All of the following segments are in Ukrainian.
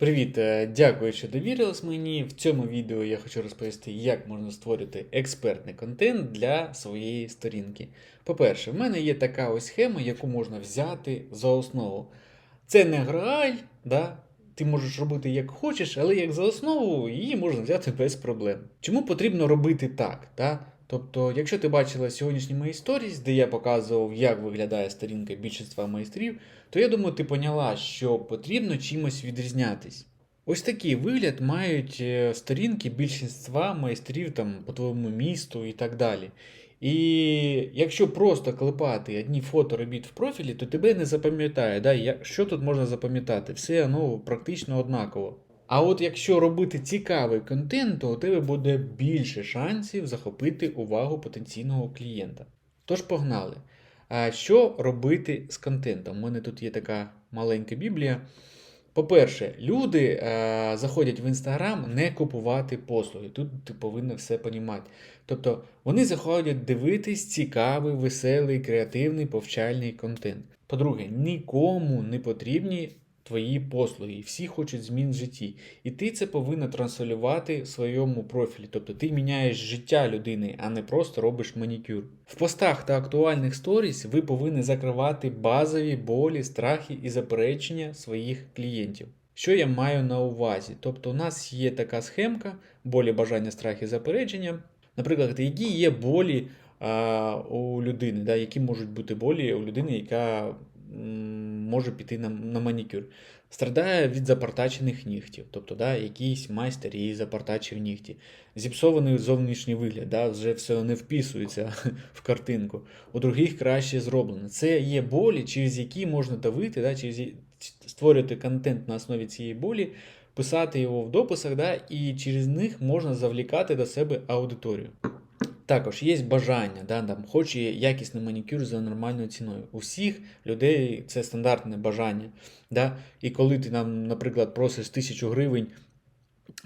Привіт, е, дякую, що довірились мені. В цьому відео я хочу розповісти, як можна створити експертний контент для своєї сторінки. По-перше, в мене є така ось схема, яку можна взяти за основу. Це не грааль, да? ти можеш робити як хочеш, але як за основу її можна взяти без проблем. Чому потрібно робити так? Да? Тобто, якщо ти бачила сьогоднішні мої сторіс, де я показував, як виглядає сторінка більшинства майстрів, то я думаю, ти поняла, що потрібно чимось відрізнятись. Ось такий вигляд мають е, сторінки більшинства майстрів там, по твоєму місту і так далі. І якщо просто клепати одні фото робіт в профілі, то тебе не запам'ятає. Да? Що тут можна запам'ятати? Все ну, практично однаково. А от якщо робити цікавий контент, то у тебе буде більше шансів захопити увагу потенційного клієнта. Тож погнали. А що робити з контентом? У мене тут є така маленька біблія. По-перше, люди е, заходять в інстаграм не купувати послуги. Тут ти повинна все понімати. Тобто вони заходять дивитись цікавий, веселий, креативний, повчальний контент. По-друге, нікому не потрібні твої послуги. і Всі хочуть змін в житті. І ти це повинна транслювати в своєму профілі. Тобто ти міняєш життя людини, а не просто робиш манікюр. В постах та актуальних сторіс ви повинні закривати базові болі, страхи і заперечення своїх клієнтів. Що я маю на увазі? Тобто, у нас є така схемка: болі, бажання, страхи, заперечення. Наприклад, які є болі а, у людини, да, які можуть бути болі у людини, яка може піти на, на манікюр. Страдає від запартачених нігтів, тобто да, якийсь майстер їй запартачив нігті. Зіпсований зовнішній вигляд, да, вже все не вписується в картинку. У других краще зроблено. Це є болі, через які можна давити, да, через створювати контент на основі цієї болі, писати його в дописах, да, і через них можна завлікати до себе аудиторію. Також є бажання, да, там, хоче якісний манікюр за нормальною ціною. У всіх людей це стандартне бажання. Да? І коли ти нам, наприклад, просиш тисячу гривень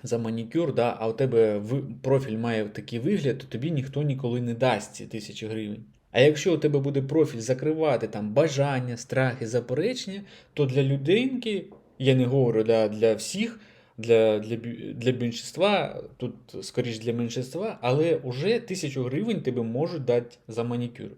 за манікюр, да, а у тебе профіль має такий вигляд, то тобі ніхто ніколи не дасть ці тисячі гривень. А якщо у тебе буде профіль закривати там бажання, страхи, заперечення, то для людинки, я не говорю да, для всіх, для, для, для більшинства, тут скоріш для меншинства, але вже тисячу гривень тебе можуть дати за манікюр.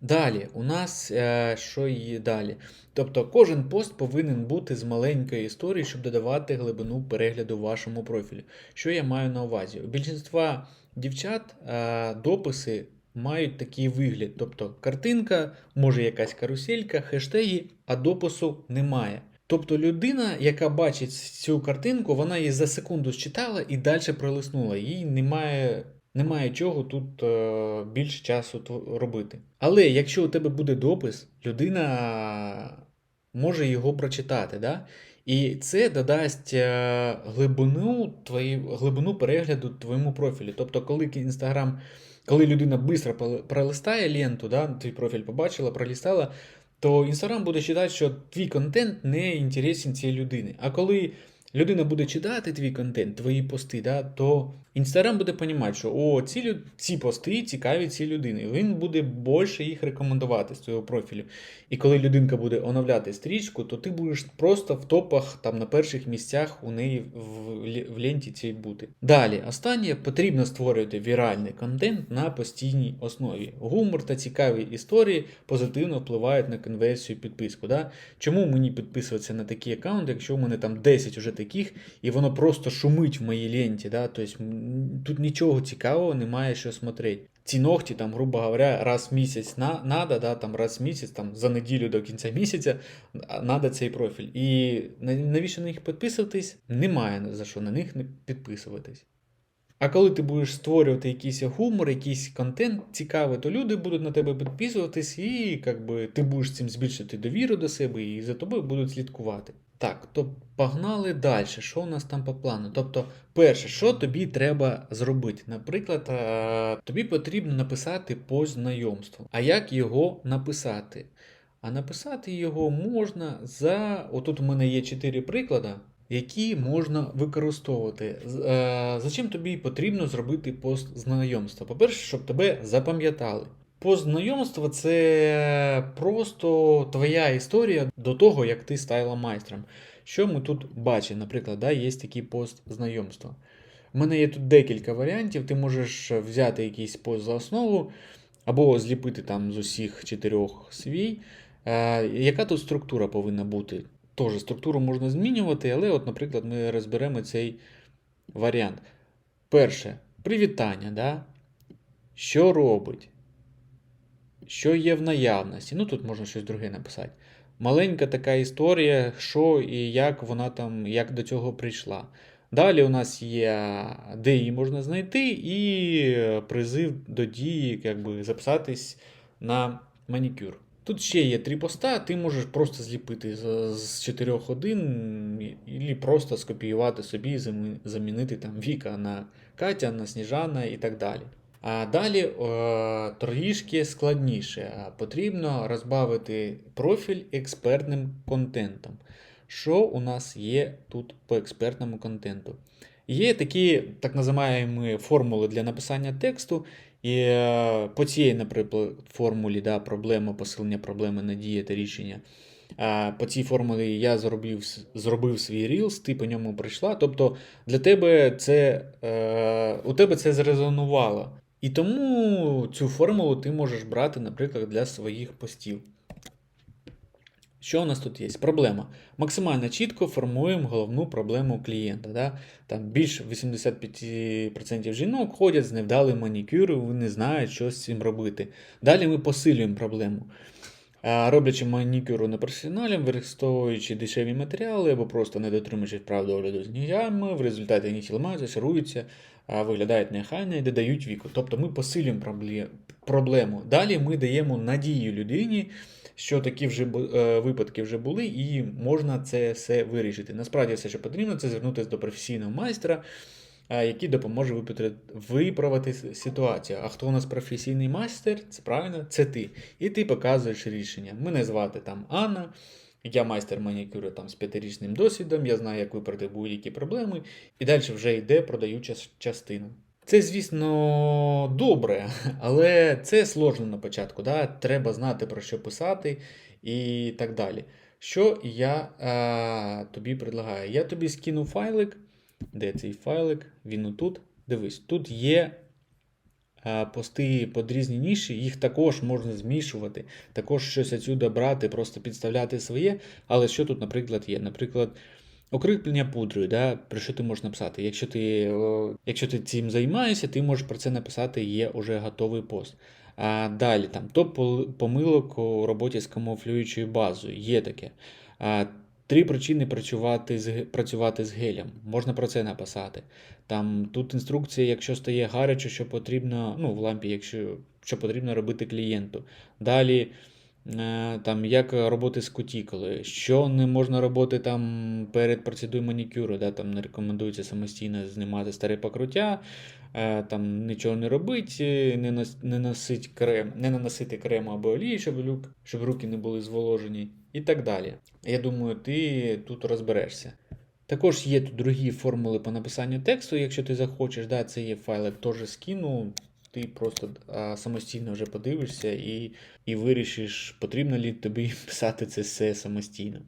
Далі, у нас е, що є далі? Тобто кожен пост повинен бути з маленької історії, щоб додавати глибину перегляду вашому профілю. Що я маю на увазі? У більшинства дівчат е, дописи мають такий вигляд. Тобто картинка, може якась каруселька, хештеги, а допису немає. Тобто людина, яка бачить цю картинку, вона її за секунду считала і далі пролиснула. Їй немає немає чого тут е, більше часу робити. Але якщо у тебе буде допис, людина може його прочитати. Да? І це додасть е, глибину, твої, глибину перегляду твоєму профілі. Тобто, коли Інстаграм, коли людина швидко пролистає ленту, да, твій профіль побачила, пролистала, то Інстаграм буде вважати, що твій контент не інтересен цієї людини. А коли людина буде читати твій контент, твої пости, да, то Інстаграм буде розуміти, що о, ці, ці пости цікаві цій людині. Він буде більше їх рекомендувати з цього профілю. І коли людинка буде оновляти стрічку, то ти будеш просто в топах там на перших місцях у неї в, в ленті цій бути. Далі, останнє потрібно створювати віральний контент на постійній основі. Гумор та цікаві історії позитивно впливають на конверсію підписку. Да? Чому мені підписуватися на такий аккаунт, якщо в мене там 10 уже таких, і воно просто шумить в моїй ленті. Да? Тобто тут нічого цікавого немає що смотреть. Ці ногті, там, грубо говоря, раз в місяць на, надо, да, там, раз в місяць, там, за неділю до кінця місяця надо цей профіль. І навіщо на них підписуватись? Немає за що на них не підписуватись. А коли ти будеш створювати якийсь гумор, якийсь контент цікавий, то люди будуть на тебе підписуватись, і як би, ти будеш цим збільшити довіру до себе, і за тобою будуть слідкувати. Так, то погнали далі. Що у нас там по плану? Тобто, перше, що тобі треба зробити? Наприклад, е, тобі потрібно написати по знайомству. А як його написати? А написати його можна за. Отут у мене є чотири приклади, які можна використовувати. Е, За чим тобі потрібно зробити пост знайомства? По-перше, щоб тебе запам'ятали. Знайомства це просто твоя історія до того, як ти стала майстром. Що ми тут бачимо? Наприклад, да, є такий пост знайомства. У мене є тут декілька варіантів. Ти можеш взяти якийсь пост за основу, або зліпити там з усіх чотирьох свій. Е, яка тут структура повинна бути? Тоже структуру можна змінювати, але, от, наприклад, ми розберемо цей варіант. Перше, привітання. Да? Що робить? Що є в наявності? Ну, тут можна щось друге написати. Маленька така історія, що і як вона там, як до цього прийшла. Далі у нас є, де її можна знайти, і призив до дії, якби записатись на манікюр. Тут ще є три поста, ти можеш просто зліпити з, з чотирьох один, і просто скопіювати собі, замі- замінити там Віка на Катя, на Сніжана і так далі. А далі е, трішки складніше. Потрібно розбавити профіль експертним контентом. Що у нас є тут по експертному контенту? Є такі так називаємо формули для написання тексту. І е, по цій, наприклад, формулі да, проблема, посилення проблеми, надія та рішення. По цій формулі я зробив, зробив свій Reels, ти по ньому прийшла. Тобто для тебе це, е, у тебе це зрезонувало. І тому цю формулу ти можеш брати, наприклад, для своїх постів. Що у нас тут є? Проблема. Максимально чітко формуємо головну проблему клієнта. Да? Там більше 85% жінок ходять з невдалим манікюром, вони не знають, що з цим робити. Далі ми посилюємо проблему. Роблячи манікюру непрофесіоналям, використовуючи дешеві матеріали або просто не дотримуючись прав догляду з нігтями, в результаті нігті ламаються, шаруються, а, виглядають нехайно і додають віку. Тобто ми посилюємо проблему. Далі ми даємо надію людині, що такі вже е, випадки вже були, і можна це все вирішити. Насправді, все, що потрібно, це звернутися до професійного майстра, е, який допоможе виправити ситуацію. А хто у нас професійний майстер? Це правильно, це ти. І ти показуєш рішення. Мене звати там Анна. Я майстер манікюру там з п'ятирічним досвідом, я знаю, як виправити будь-які проблеми, і далі вже йде продаюча частина. Це, звісно, добре, але це сложно на початку. Да? Треба знати про що писати і так далі. Що я е, тобі предлагаю? Я тобі скину файлик. Де цей файлик? Він отут. Дивись, тут є пости під різні ніші, їх також можна змішувати, також щось отсюди брати, просто підставляти своє. Але що тут, наприклад, є? Наприклад, Окріплення пудрою, да, про що ти можеш написати? Якщо ти, якщо ти цим займаєшся, ти можеш про це написати, є вже готовий пост. А далі там топ помилок у роботі з камуфлюючою базою. Є таке. Три причини працювати з, працювати з гелем. Можна про це написати. Там тут інструкція, якщо стає гаряче, що потрібно, ну, в лампі, якщо що потрібно робити клієнту. Далі. Е, Там як роботи з кутікулою, що не можна робити там перед процедурою манікюру, да, там не рекомендується самостійно знімати старе покруття, е, там нічого не робити, не, нос, не, носить крем, не наносити крему або олії, щоб, люк, щоб руки не були зволожені, і так далі. Я думаю, ти тут розберешся. Також є тут другі формули по написанню тексту, якщо ти захочеш, да, це є файлик, теж скину. Ти просто а, самостійно вже подивишся і і вирішиш, потрібно ли тобі писати це все самостійно.